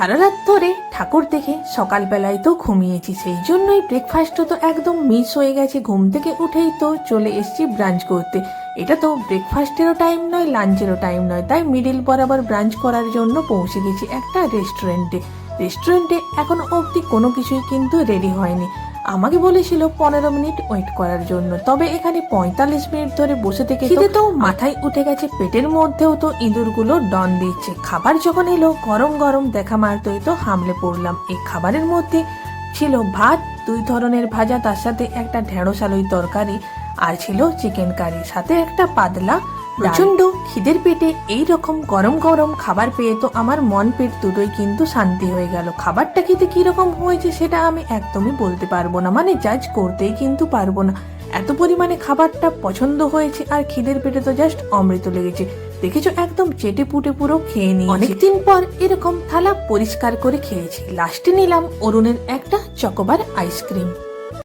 সারা রাত ধরে ঠাকুর দেখে সকালবেলায় তো ঘুমিয়েছি, সেই জন্যই ব্রেকফাস্টও তো একদম মিস হয়ে গেছে। ঘুম থেকে উঠেই তো চলে এসছি ব্রাঞ্চ করতে। এটা তো ব্রেকফাস্টেরও টাইম নয় লাঞ্চেরও টাইম নয়। তাই মিডিল বরাবর ব্রাঞ্চ করার জন্য পৌঁছে গেছি একটা রেস্টুরেন্টে রেস্টুরেন্টে এখনও অবধি কোনো কিছুই কিন্তু রেডি হয়নি। আমাকে বলেছিল পনেরো মিনিট ওয়েট করার জন্য। তবে এখানে পঁয়তাল্লিশ মিনিট ধরে বসে থেকে খিদে তো মাথায় উঠে গেছে পেটের মধ্যেও তো ইঁদুরগুলো ডন দিচ্ছে। খাবার যখন এলো গরম গরম দেখা মারতেই তো হামলে পড়লাম। এই খাবারের মধ্যে ছিল ভাত দুই ধরনের ভাজা তার সাথে একটা ঢেঁড়স আলুই তরকারি আর ছিল চিকেন কারি সাথে একটা পাতলা প্রচণ্ড খিদের পেটে এই রকম গরম গরম খাবার পেয়ে তো আমার মন পেট দুটোই কিন্তু শান্তি হয়ে গেল। খাবারটা খেতে কীরকম হয়েছে সেটা আমি একদমই বলতে পারব না মানে জাজ করতেই কিন্তু পারব না। এত পরিমাণে খাবারটা পছন্দ হয়েছে আর খিদের পেটে তো জাস্ট অমৃত লেগেছে। দেখেছ একদম চেটে পুটে পুরো খেয়ে নিই অনেকদিন পর এরকম থালা পরিষ্কার করে খেয়েছি। লাস্টে নিলাম অরুণের একটা চকোবার আইসক্রিম